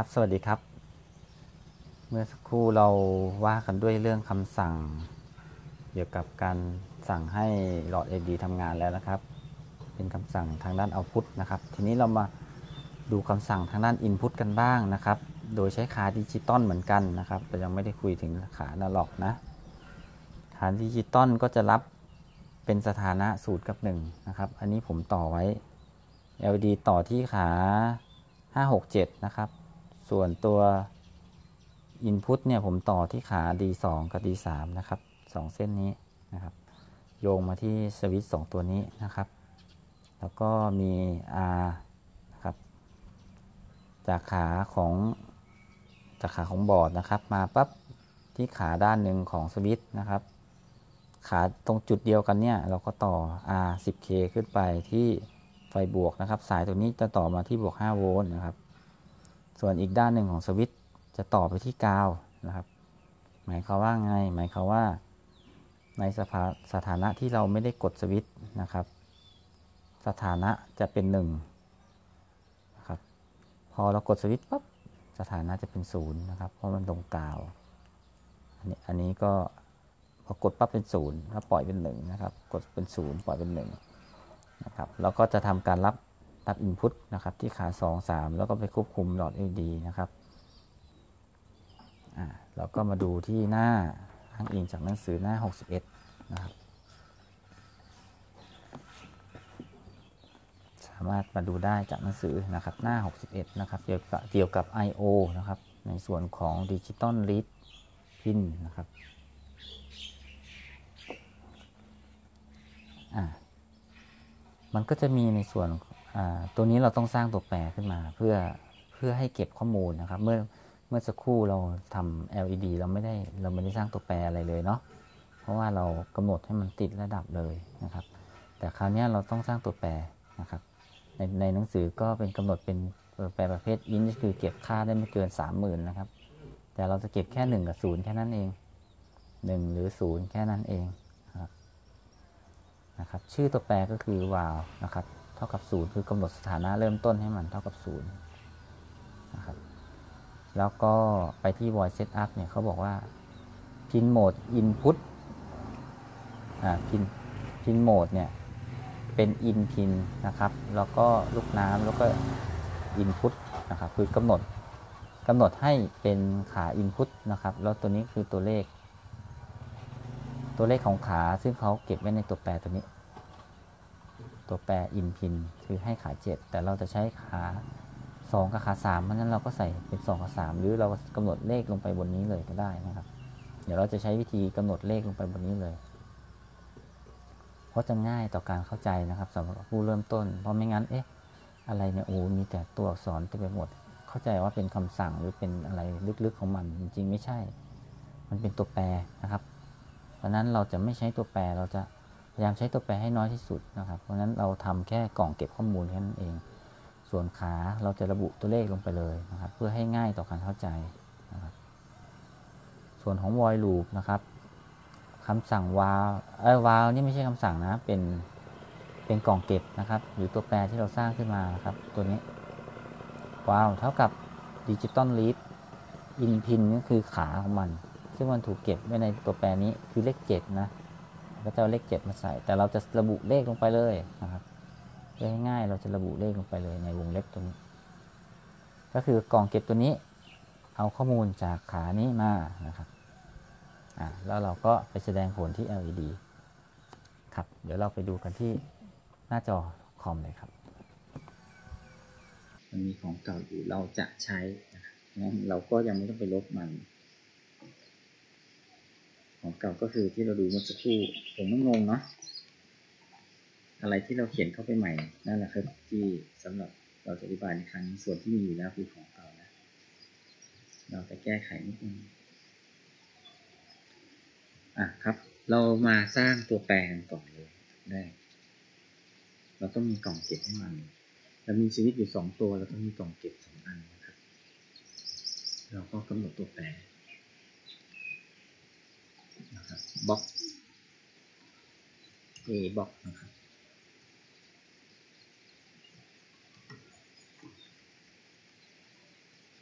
ครับ สวัสดีครับ เมื่อสักครู่เราว่ากันด้วยเรื่องคำสั่ง เกี่ยวกับการสั่งให้หลอด LED ทำงานแล้วนะครับ เป็นคำสั่งทางด้าน Output นะครับ ทีนี้เรามาดูคำสั่งทางด้าน Input กันบ้างนะครับ โดยใช้ขาดิจิตอลเหมือนกันนะครับแต่ยังไม่ได้คุยถึงขาอนาล็อกนะขาดิจิตอลก็จะรับเป็นสถานะสูตรกับ1นะครับ อันนี้ผมต่อไว้ LED ต่อที่ขา 567 นะครับ ส่วนตัว Input เนี่ยผมต่อที่ขา D2 กับ D3 นะครับ2เส้นนี้นะครับ โยงมาที่สวิตช์2ตัวนี้นะครับ แล้วก็มี R นะครับ จากขาของจากขาของบอร์ดนะครับ มาปั๊บที่ขาด้านหนึ่งของสวิตช์นะครับ ขาตรงจุดเดียวกันเนี่ย เราก็ต่อ R 10K ขึ้นไปที่ไฟบวกนะครับ สายตัวนี้จะต่อมาที่บวก 5 โวลต์นะครับ ส่วนอีกด้านหนึ่งของสวิตจะต่อไปที่กาวนะครับ หมายความว่าไง หมายความว่า ในสภาสถานะที่เราไม่ได้กดสวิตนะครับ สถานะจะเป็น1นะครับ พอเรากดสวิตปั๊บสถานะจะเป็น0นะครับ เพราะมันตรงกาวอันนี้อันนี้ก็พอกดปั๊บเป็น0ถ้าปล่อยเป็น1นะครับ กดเป็น0ปล่อยเป็น1นะครับเราก็จะทำการรับ รับอินพุตนะครับที่ขา 2 3 แล้วก็ไปควบคุมหลอด LED นะครับเราก็มาดูที่หน้าอ้างอิงจากหนังสือหน้า 61 นะครับ สามารถมาดูได้จากหนังสือนะครับหน้า 61 นะครับเกี่ยวกับเกี่ยวกับ I/O นะครับ ในส่วนของดิจิตอลลีดพินนะครับมันก็จะมีในส่วน ตัวนี้เราต้องสร้างตัวแปรขึ้นมาเพื่อเพื่อให้เก็บข้อมูลนะครับ เมื่อเมื่อสักครู่เราทำ LED เราไม่ได้เราไม่ได้สร้างตัวแปรอะไรเลยเนาะเพราะว่าเรากำหนดให้มันติดระดับเลยนะครับ แต่คราวนี้เราต้องสร้างตัวแปรนะครับ ในในหนังสือก็เป็นกำหนดเป็นแปรประเภทอินคือเก็บค่าได้ไม่เกิน 30,000นะครับ แต่เราจะเก็บแค่ 1 กับ 0 แค่นั้นเอง 1 หรือ 0 แค่นั้นเองนะครับชื่อตัวแปรก็คือ while นะครับ เท่ากับ 0 คือกำหนดสถานะเริ่มต้นให้มันเท่ากับ0นะครับแล้วก็ไปที่ void setup เนี่ยเขาบอกว่า pin mode input อ่า pin pin mode เนี่ยเป็น in pin นะครับ แล้วก็ลูกน้ำแล้วก็ input นะครับคือกำหนดกำหนดให้เป็นขา input นะครับ แล้วตัวนี้คือตัวเลข ตัวเลขของขาซึ่งเขาเก็บไว้ในตัวแปรตัวนี้ ตัวแปรอินพิน คือให้ขา 7 แต่เราจะใช้ขา 2 กับขา3เพราะนั้นเราก็ใส่เป็น 2 กับ 3 หรือเรากำหนดเลขลงไปบนนี้เลยก็ได้นะครับ เดี๋ยวเราจะใช้วิธีกำหนดเลขลงไปบนนี้เลย เพราะจะง่ายต่อการเข้าใจนะครับสำหรับผู้เริ่มต้น เพราะไม่งั้นเอ๊ะอะไรเนี่ยโอ้มีแต่ตัวอักษรเต็มไปหมด เข้าใจว่าเป็นคำสั่งหรือเป็นอะไรลึกๆของมันจริงๆไม่ใช่ มันเป็นตัวแปรนะครับ เพราะนั้นเราจะไม่ใช้ตัวแปรเราจะ ยายามใช้ตัวแปรให้น้อยที่สุดนะครับ เพราะนั้นเราทำแค่กล่องเก็บข้อมูลแค่นั้นเอง ส่วนขาเราจะระบุตัวเลขลงไปเลยนะครับ เพื่อให้ง่ายต่อการเข้าใจนะครับ ส่วนของ void loop นะครับคำสั่ง while เออ while นี่ไม่ใช่คำสั่งนะ เป็นเป็นกล่องเก็บนะครับ หรือตัวแปรที่เราสร้างขึ้นมานะครับ ตัวนี้ while เท่ากับ digital read in pin ก็คือขาของมัน ซึ่งมันถูกเก็บไว้ในตัวแปรนี้คือเลขเจ็ดนะ ก็จะเอาเลขเจ็ดมาใส่ แต่เราจะระบุเลขลงไปเลยนะครับเพื่อให้ง่ายเราจะระบุเลขลงไปเลยในวงเล็บตัวนี้ ก็คือกล่องเก็บตัวนี้ เอาข้อมูลจากขานี้มานะครับอ่าแล้วเราก็ไปแสดงผลที่ LED ครับ เดี๋ยวเราไปดูกันที่หน้าจอคอมเลยครับมันมีของเก่าอยู่เราจะใช้นะเราก็ยังไม่ต้องไปลบมัน ของเก่าก็คือที่เราดูเมื่อสักครู่ผมไม่งงเนาะอะไรที่เราเขียนเข้าไปใหม่นั่นแหละคือที่สำหรับเราจะอธิบายในครั้งส่วนที่มีอยู่แล้วคือของเก่านะเราจะแก้ไขนิดนึงอะครับ เรามาสร้างตัวแปรกันก่อนเลยได้เราต้องมีกล่องเก็บให้มันเรามีชีวิตอยู่สองตัวเราต้องมีกล่องเก็บสองอันนะครับ เราก็กำหนดตัวแปร นะครับบล็อก A บล็อกนะครับ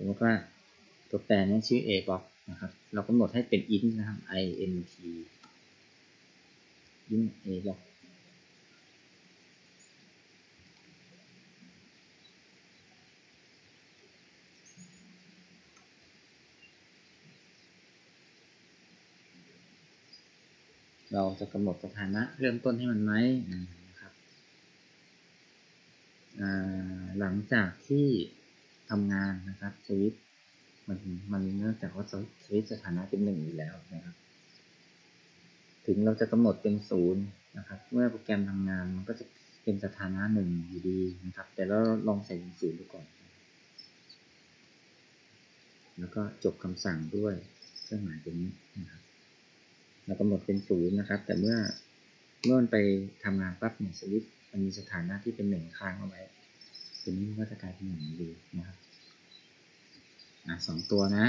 มมติว่าตัวแปรนี้ชื่อ a box นะครับ เรากำหนดให้เป็น int นะครับ int int a box เราจะกำหนดสถานะเริ่มต้นให้มันไหมนะครับหลังจากที่ทำงานนะครับสวิตมันมันเนื่องจากว่าสวิตสถานะเป็นหนึ่งอยู่แล้วนะครับ ถึงเราจะกำหนดเป็นศูนย์นะครับ เมื่อโปรแกรมทำงานมันก็จะเป็นสถานะหนึ่งอยู่ดีนะครับ แต่เราลองใส่เป็นศูนย์ดูก่อน แล้วก็จบคำสั่งด้วยเครื่องหมายตรงนี้นะครับ เรากำหนดเป็นศูนย์นะครับ แต่เมื่อเมื่อมันไปทำงานปั๊บเนี่ยสวิตมันมีสถานะที่เป็นหนึ่งค้างเอาไว้ตัวนี้มันก็จะกลายเป็นหนึ่งดีนะครับอะสองตัวนะ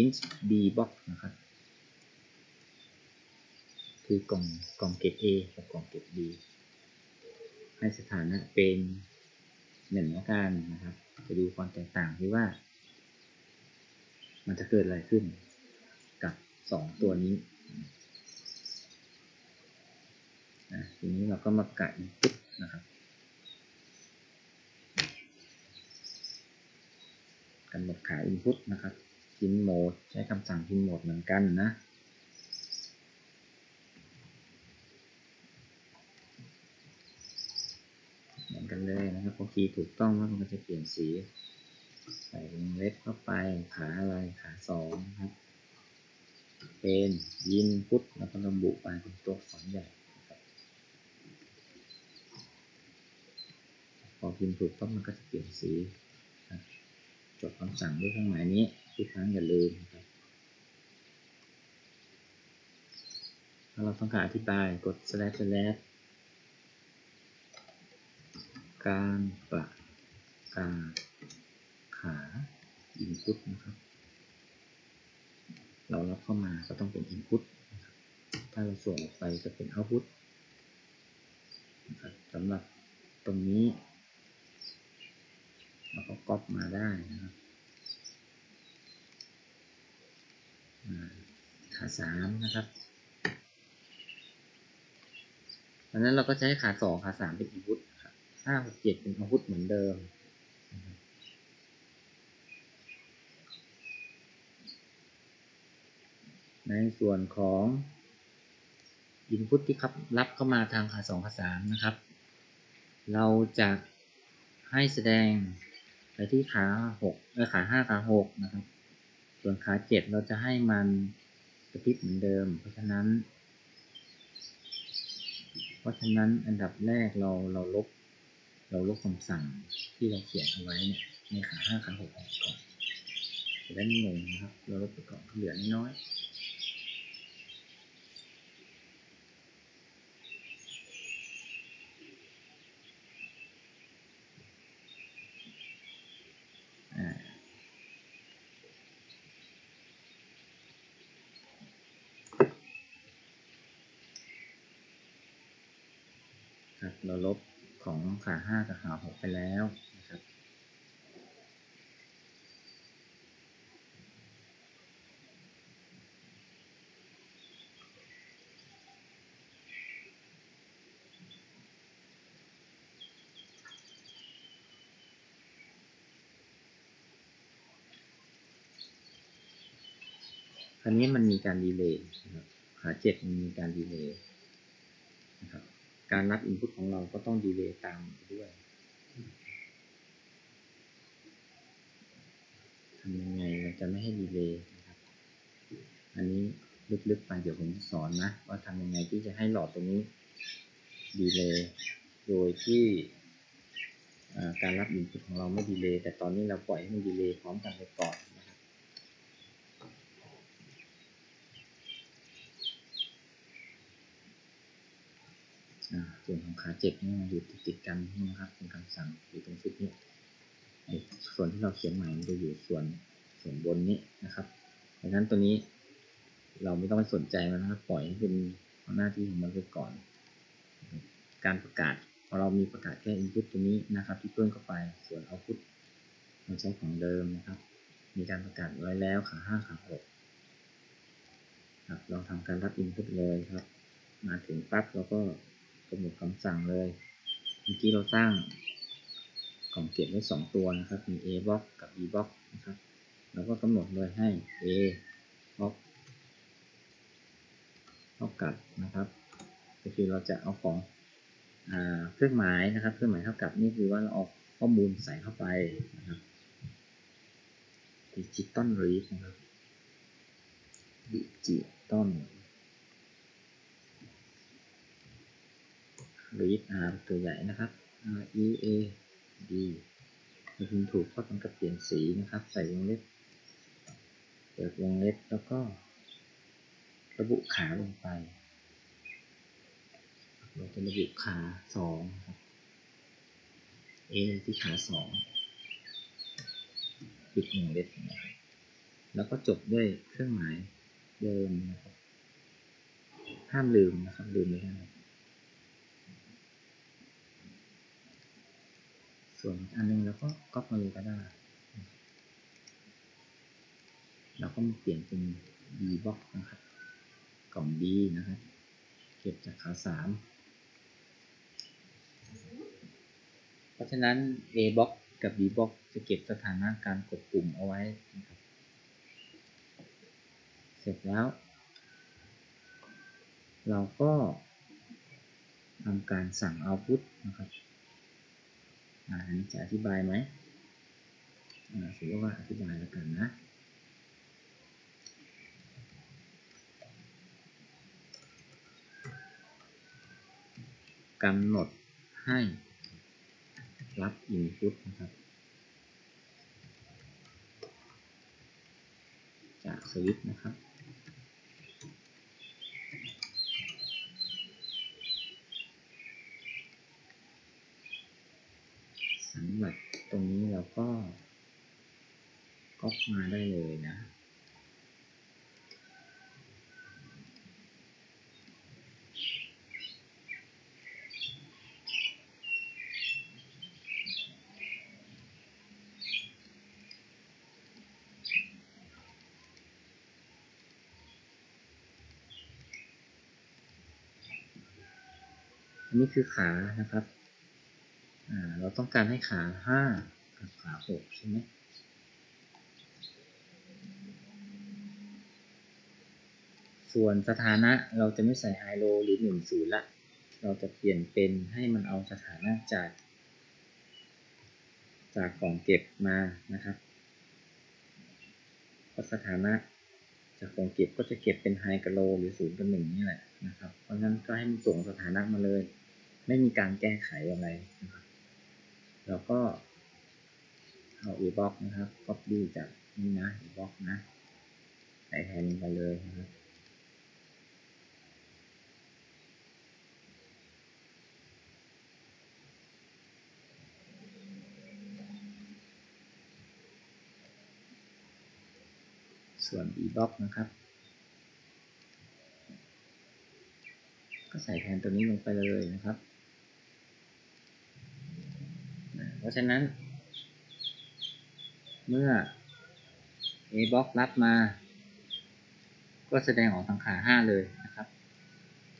int b box นะครับ คือกล่องกล่องเกต A กับกล่องเกต B ให้สถานะเป็นหนึ่งละกันนะครับจะดูความแตกต่างที่ว่า มันจะเกิดอะไรขึ้น สองตัวนี้นะทีนี้เราก็มากะ input นะครับ กำหนดขา input นะครับ pin mode ใช้คำสั่ง pin mode เหมือนกันนะเหมือนกันเลยนะครับพอคีย์ถูกต้องแล้วมันก็จะเปลี่ยนสี ใส่วงเล็บเข้าไปขาอะไรขาสองครับ เป็นยินพุทแล้วก็ระบุไปเป็นตัวอักษรใหญ่พอพิมพ์ถูกต้องมันก็จะเปลี่ยนสีจดคำสั่งด้วยเครื่องหมายนี้ทุกครั้งอย่าลืมครับถ้าเราต้องการอธิบายกด slash slash การประกาศขา input นะครับ เรารับเข้ามาก็ต้องเป็น input นะครับถ้าเราส่งออกไปจะเป็น output นะครับสำหรับตรงนี้ เราก็ก๊อปมาได้นะครับขาสามนะครับดังนั้นเราก็ใช้ขาสองขาสามเป็น input ครับห้าหกเจ็ดเป็น output เหมือนเดิม ในส่วนของ input ที่ครับรับเข้ามาทางขาสองขาสามนะครับ เราจะให้แสดงไปที่ขาหกเออขาห้าขาหกนะครับ ส่วนขาเจ็ดเราจะให้มันกระพริบเหมือนเดิม เพราะฉะนั้น เพราะฉะนั้นอันดับแรกเราเราลบเราลบคำสั่งที่เราเขียนเอาไว้เนี่ยในขาห้าขาหกออกก่อนจะได้ไม่งงนะครับ เราลบไปก่อนเหลือน้อย เราลบของขาห้ากับขาหกไปแล้วนะครับคราวนี้มันมีการดีเลย์นะครับขาเจ็ดมันมีการดีเลย์ การรับอินพุตของเราก็ต้องดีเลย์ตามด้วยทำยังไงเราจะไม่ให้ดีเลย์นะครับ อันนี้ลึกๆไปเดี๋ยวผมจะสอนนะ ว่าทำยังไงที่จะให้หลอดตรงนี้ดีเลย์โดยที่การรับอินพุตของเราไม่ดีเลย์แต่ตอนนี้เราปล่อยให้มันดีเลย์พร้อมกันไปก่อนนะครับ ส่วนของขาเจ็บนี่อยู่ติดติดกันนะครับเป็นคำสั่งอยู่ตรงชุดนี้ส่วนที่เราเขียนใหม่มันจะอยู่ส่วนส่วนบนนี้นะครับดังนั้นตัวนี้เราไม่ต้องไปสนใจมันนะครับปล่อยให้เป็นหน้าที่ของมันไปก่อน การประกาศพอเรามีประกาศแค่ input ตัวนี้นะครับ ที่เพิ่มเข้าไปส่วน output เเราใช้ของเดิมนะครับ มีการประกาศไว้แล้วขาห้าขาหกครับเราทำการรับอินพุตเลยครับ มาถึงปั๊บเราก็ กำหนดคำสั่งเลย เมื่อกี้เราสร้างกล่องเก็บไว้สองตัวนะครับ มี A box กับ B box นะครับ เราก็กำหนดเลยให้ A box เท่ากับนะครับ ก็คือเราจะเอาของเครื่องหมายนะครับ เครื่องหมายเท่ากับนี่คือว่าเราเอาข้อมูลใส่เข้าไปนะครับดิจิตอลรีดนะครับดิจิตอล รีด R ตัวใหญ่นะครับ R E A D เราพิมพ์ถูกก็ต้องกับเปลี่ยนสีนะครับ ใส่วงเล็บ เปิดวงเล็บแล้วก็ ระบุขาลงไป เราจะระบุขาสองครับ A ที่ขาสองปิดวงเล็บนะครับแล้วก็จบด้วยเครื่องหมายเดิมนะครับห้ามลืมนะครับลืมไม่ได้ ส่วนอันนึงเราก็ก๊อปมาเลยก็ได้เราก็มาเปลี่ยนเป็น B box นะครับ กล่อง B นะครับ เก็บจากขาสามเพราะฉะนั้น A box กับ B box จะเก็บสถานะการกดปุ่มเอาไว้นะครับ เสร็จแล้ว เราก็ทำการสั่ง output นะครับ อันนี้จะอธิบายไหมถือว่าอธิบายแล้วกันนะกำหนดให้รับ input นะครับ จากสวิตช์นะครับ สำหรับตรงนี้เราก็ก๊อป มาได้เลยนะ อันนี้คือขานะครับ เราต้องการให้ขาห้ากับขาหกใช่ไหม ส่วนสถานะเราจะไม่ใส่ไฮโลหรือหนึ่งศูนย์ละ เราจะเปลี่ยนเป็นให้มันเอาสถานะจาก จากกล่องเก็บมานะครับเพราะสถานะจากกล่องเก็บก็จะเก็บเป็นไฮกับโลหรือศูนย์กับหนึ่งนี่แหละนะครับ เพราะฉะนั้นก็ให้มันส่งสถานะมาเลย ไม่มีการแก้ไขอะไรนะครับแล้วก็เอา e-box นะครับ copy จากนี่นะ e-box นะใส่แทนไปเลยนะครับ ส่วน e-box นะครับ ก็ใส่แทนตัวนี้ลงไปเลยนะครับ เพราะฉะนั้น เมื่อ A box รับมา ก็แสดงออกทางขาห้าเลยนะครับ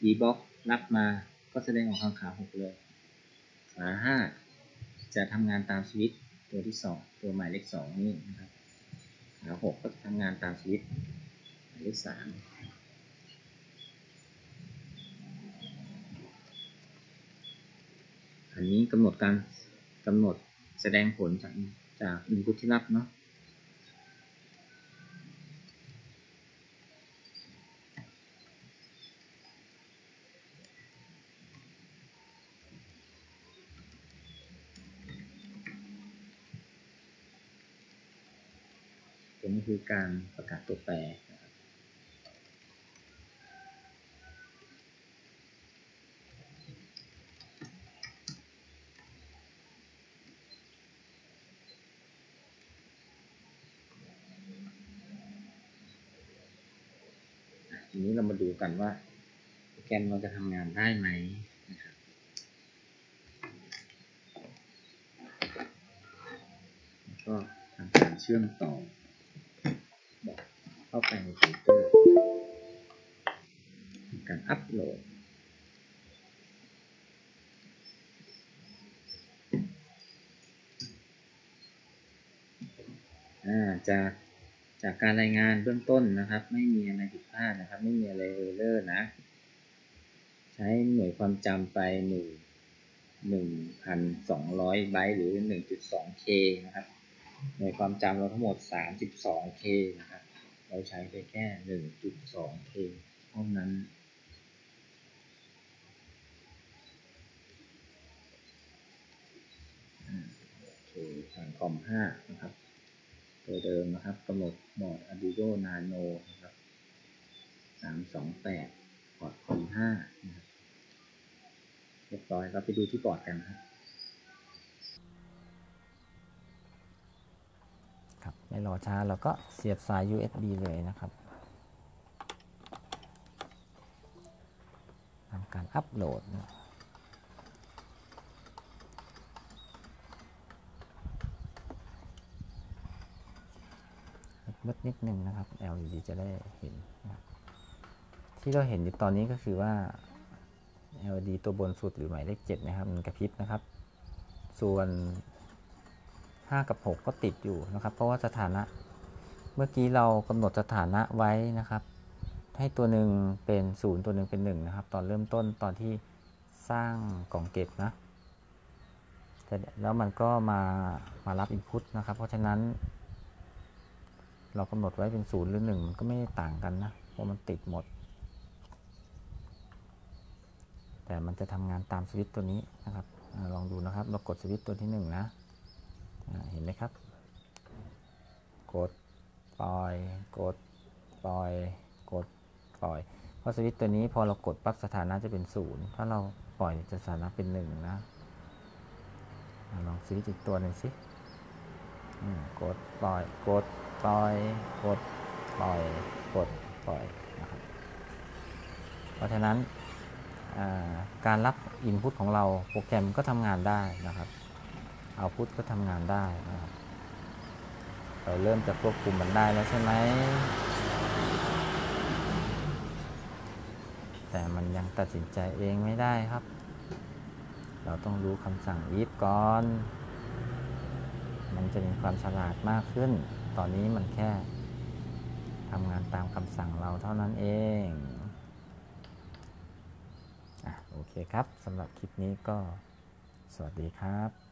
B box รับมาก็แสดงออกทางขาหกเลย ขาห้าจะทำงานตามสวิตช์ตัวที่สองตัวหมายเลขสองนี่นะครับ ขาหกก็จะทำงานตามสวิตช์หมายเลขสามอันนี้กำหนดการกำหนดแสดงผลจากจากอินพุตที่รับเนาะ คือการประกาศตัวแปรทีนี้เรามาดูกันว่าโปรแกรมเราจะทำงานได้ไหมนะครับก็เชื่อมต่อาไปในคอมพิวเตอร์ทำการอัปโหลด จากจากการรายงานเบื้องต้นนะครับ ไม่มีอะไรผิดพลาดนะครับ ไม่มีอะไรเออร์เลอร์นะ ใช้หน่วยความจำไปหนึ่งหนึ่งพันสองร้อยไบต์หรือหนึ่งจุดสองเคนะครับหน่วยความจำเราทั้งหมดสามสิบสองเคนะครับ เราใช้ไปแค่หนึ่งจุดสองเคเท่านั้นอ่าโอเคผ่านคอมห้านะครับ ตัวเดิมนะครับกำหนดโหมด Arduino Nano นะครับสามสองแปดพอร์ตคอมห้านะครับเรียบร้อยเราไปดูที่บอร์ดกันครับ ไม่รอช้าเราก็เสียบสาย USB เลยนะครับทำการอัปโหลดนะมืดนิดนึงนะครับ LED จะได้เห็นนะที่เราเห็นอยู่ตอนนี้ก็คือว่า LED ตัวบนสุดหรือหมายเลข7นะครับ มันกระพริบนะครับ ส่วน 5 กับ 6 ก็ติดอยู่นะครับ เพราะว่าสถานะเมื่อกี้เรากำหนดสถานะไว้นะครับ ให้ตัวหนึ่งเป็น 0 ตัวหนึ่งเป็น1นะครับ ตอนเริ่มต้นตอนที่สร้างกล่องเก็บนะแล้วมันก็มามารับ Input นะครับ เพราะฉะนั้น เรากำหนดไว้เป็น 0 หรือ 1 มันก็ไม่ต่างกันนะ เพราะมันติดหมด แต่มันจะทำงานตามสวิตตัวนี้นะครับอลองดูนะครับ เรากดสวิตตัวที่ 1 นะ เห็นไหมครับ กดปล่อย กดปล่อย กดปล่อย เพราะสวิตตัวนี้พอเรากดปั๊บสถานะจะเป็นศูนย์ถ้าเราปล่อยจะสถานะเป็นหนึ่งนะลองสวิตอีกตัวหนึ่งสิกดปล่อย กดปล่อย กดปล่อย กดปล่อยนะครับ เพราะฉะนั้นการรับอินพุตของเราโปรแกรมก็ทำงานได้นะครับ เอาพุทก็ทำงานได้นะครับเราเริ่มจะควบคุมมันได้แล้วใช่ไหม แต่มันยังตัดสินใจเองไม่ได้ครับ เราต้องรู้คำสั่ง if ก่อน มันจะมีความฉลาดมากขึ้น ตอนนี้มันแค่ทำงานตามคำสั่งเราเท่านั้นเองอะโอเคครับสำหรับคลิปนี้ก็สวัสดีครับ